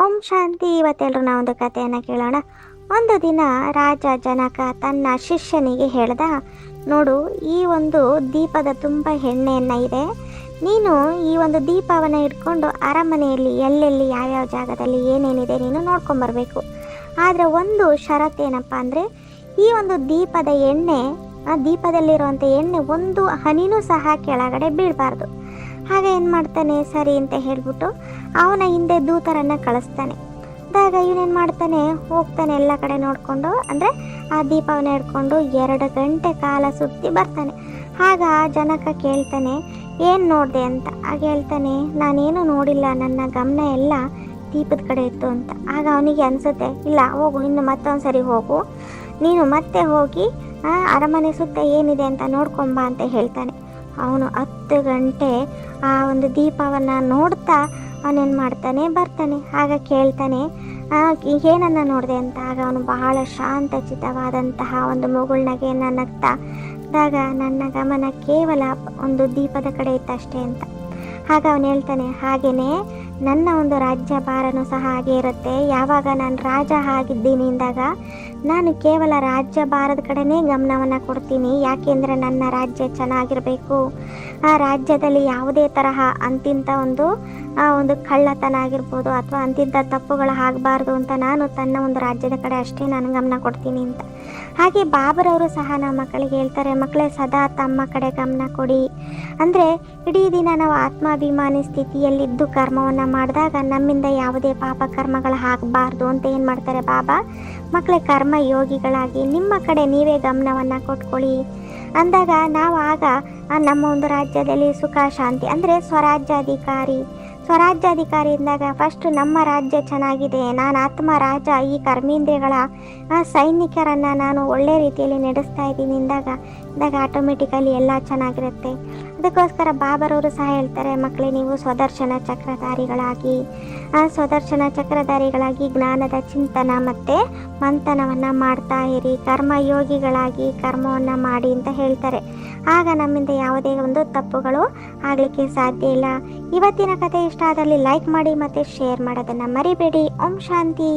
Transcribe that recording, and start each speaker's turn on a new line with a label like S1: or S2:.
S1: ಓಂ ಶಾಂತಿ ಇವತ್ತೆಲ್ಲರೂ ಒಂದು ಕಥೆಯನ್ನು ಕೇಳೋಣ. ಒಂದು ದಿನ ರಾಜ ಜನಕ ತನ್ನ ಶಿಷ್ಯನಿಗೆ ಹೇಳ್ದ, ನೋಡು, ಈ ಒಂದು ದೀಪದ ತುಂಬ ಎಣ್ಣೆಯನ್ನು ಇದೆ. ನೀನು ಈ ಒಂದು ದೀಪವನ್ನು ಇಟ್ಕೊಂಡು ಅರಮನೆಯಲ್ಲಿ ಎಲ್ಲೆಲ್ಲಿ ಯಾವ್ಯಾವ ಜಾಗದಲ್ಲಿ ಏನೇನಿದೆ ನೀನು ನೋಡ್ಕೊಂಬರ್ಬೇಕು. ಆದರೆ ಒಂದು ಷರತ್ತೇನಪ್ಪ ಅಂದರೆ, ಈ ಒಂದು ದೀಪದ ಎಣ್ಣೆ, ಆ ದೀಪದಲ್ಲಿರುವಂಥ ಎಣ್ಣೆ ಒಂದು ಹನಿನೂ ಸಹ ಕೆಳಗಡೆ ಬೀಳಬಾರ್ದು. ಆಗ ಏನು ಮಾಡ್ತಾನೆ ಸರಿ ಅಂತ ಹೇಳಿಬಿಟ್ಟು ಅವನ ಹಿಂದೆ ದೂತರನ್ನು ಕಳಿಸ್ತಾನೆ. ಅದಾಗ ಇವನೇನು ಮಾಡ್ತಾನೆ? ಹೋಗ್ತಾನೆ ಎಲ್ಲ ಕಡೆ ನೋಡಿಕೊಂಡು, ಅಂದರೆ ಆ ದೀಪವನ್ನು ಹಿಡ್ಕೊಂಡು ಎರಡು ಗಂಟೆ ಕಾಲ ಸುತ್ತಿ ಬರ್ತಾನೆ. ಆಗ ಜನಕ ಕೇಳ್ತಾನೆ, ಏನು ನೋಡಿದೆ ಅಂತ? ಆಗ ಹೇಳ್ತಾನೆ ನಾನೇನು ನೋಡಿಲ್ಲ, ನನ್ನ ಗಮನ ಎಲ್ಲ ದೀಪದ ಕಡೆ ಇತ್ತು ಅಂತ. ಆಗ ಅವನಿಗೆ ಅನಿಸುತ್ತೆ, ಇಲ್ಲ, ಹೋಗು, ಇನ್ನು ಮತ್ತೊಂದು ಸರಿ ಹೋಗು. ನೀನು ಮತ್ತೆ ಹೋಗಿ ಅರಮನೆ ಸುತ್ತ ಏನಿದೆ ಅಂತ ನೋಡ್ಕೊಂಬ ಅಂತ ಹೇಳ್ತಾನೆ. ಅವನು ಹತ್ತು ಗಂಟೆ ಆ ಒಂದು ದೀಪವನ್ನು ನೋಡ್ತಾ ಅವನೇನು ಮಾಡ್ತಾನೆ, ಬರ್ತಾನೆ. ಆಗ ಕೇಳ್ತಾನೆ ಏನನ್ನ ನೋಡಿದೆ? ಅಂತ. ಆಗ ಅವನು ಬಹಳ ಶಾಂತಚಿತವಾದಂತಹ ಒಂದು ಮುಗುಳ್ನಗೆಯನ್ನು ನಗ್ತಾ, ಆಗ ನನ್ನ ಗಮನ ಕೇವಲ ಒಂದು ದೀಪದ ಕಡೆ ಇತ್ತಷ್ಟೇ ಅಂತ. ಆಗ ಅವನು ಹೇಳ್ತಾನೆ ಹಾಗೆಯೇ ನನ್ನ ಒಂದು ರಾಜ್ಯ ಭಾರನೂ ಸಹ ಹಾಗೆ ಇರುತ್ತೆ. ಯಾವಾಗ ನಾನು ರಾಜ ಆಗಿದ್ದೀನಿ ಅಂದಾಗ ನಾನು ಕೇವಲ ರಾಜ್ಯ ಭಾರದ ಕಡೆನೇ ಗಮನವನ್ನು ಕೊಡ್ತೀನಿ. ಯಾಕೆಂದರೆ ನನ್ನ ರಾಜ್ಯ ಚೆನ್ನಾಗಿರಬೇಕು. ಆ ರಾಜ್ಯದಲ್ಲಿ ಯಾವುದೇ ತರಹ ಅಂತಿಂಥ ಒಂದು ಆ ಒಂದು ಕಳ್ಳತನ ಆಗಿರ್ಬೋದು ಅಥವಾ ಅಂತಿಂಥ ತಪ್ಪುಗಳು ಆಗಬಾರ್ದು ಅಂತ ನಾನು ತನ್ನ ಒಂದು ರಾಜ್ಯದ ಕಡೆ ಅಷ್ಟೇ ನಾನು ಗಮನ ಕೊಡ್ತೀನಿ ಅಂತ. ಹಾಗೆ ಬಾಬರವರು ಸಹ ನಮ್ಮ ಮಕ್ಕಳಿಗೆ ಹೇಳ್ತಾರೆ, ಮಕ್ಕಳೇ, ಸದಾ ತಮ್ಮ ಕಡೆ ಗಮನ ಕೊಡಿ. ಅಂದರೆ ಇಡೀ ದಿನ ನಾವು ಆತ್ಮಾಭಿಮಾನಿ ಸ್ಥಿತಿಯಲ್ಲಿದ್ದು ಕರ್ಮವನ್ನು ಮಾಡಿದಾಗ ನಮ್ಮಿಂದ ಯಾವುದೇ ಪಾಪ ಕರ್ಮಗಳು ಆಗಬಾರ್ದು ಅಂತ ಏನು ಮಾಡ್ತಾರೆ ಬಾಬಾ? ಮಕ್ಕಳೇ, ಕರ್ಮ ಯೋಗಿಗಳಾಗಿ ನಿಮ್ಮ ಕಡೆ ನೀವೇ ಗಮನವನ್ನು ಕೊಟ್ಕೊಳ್ಳಿ. ಅಂದಾಗ ನಾವು ಆಗ ನಮ್ಮ ಒಂದು ರಾಜ್ಯದಲ್ಲಿ ಸುಖ, ಶಾಂತಿ, ಅಂದರೆ ಸ್ವರಾಜ್ಯಾಧಿಕಾರಿ ಸ್ವರಾಜ್ಯಾಧಿಕಾರಿ ಇದ್ದಾಗ ಫಸ್ಟ್ ನಮ್ಮ ರಾಜ್ಯ ಚೆನ್ನಾಗಿದೆ. ನಾನು ಆತ್ಮ ರಾಜ ಈ ಕರ್ಮೇಂದ್ರಿಯಗಳ ಸೈನಿಕರನ್ನು ನಾನು ಒಳ್ಳೆ ರೀತಿಯಲ್ಲಿ ನಡೆಸ್ತಾ ಇದ್ದೀನಿ. ಅಂದಾಗ ಅಂದಾಗ ಆಟೋಮೆಟಿಕಲಿ ಎಲ್ಲ ಚೆನ್ನಾಗಿರುತ್ತೆ. ಅದಕ್ಕೋಸ್ಕರ ಬಾಬರವರು ಸಹ ಹೇಳ್ತಾರೆ ಮಕ್ಕಳೇ ನೀವು ಸ್ವದರ್ಶನ ಚಕ್ರಧಾರಿಗಳಾಗಿ ಸ್ವದರ್ಶನ ಚಕ್ರಧಾರಿಗಳಾಗಿ ಜ್ಞಾನದ ಚಿಂತನ ಮತ್ತು ಮಂಥನವನ್ನು ಮಾಡ್ತಾ ಇರಿ. ಕರ್ಮಯೋಗಿಗಳಾಗಿ ಕರ್ಮವನ್ನು ಮಾಡಿ ಅಂತ ಹೇಳ್ತಾರೆ. ಆಗ ನಮ್ಮಿಂದ ಯಾವುದೇ ಒಂದು ತಪ್ಪುಗಳು ಆಗಲಿಕ್ಕೆ ಸಾಧ್ಯ ಇಲ್ಲ. ಇವತ್ತಿನ ಕಥೆ ಇಷ್ಟ ಆದಲ್ಲಿ ಲೈಕ್ ಮಾಡಿ ಮತ್ತು ಶೇರ್ ಮಾಡೋದನ್ನು ಮರಿಬೇಡಿ. ಓಂ ಶಾಂತಿ.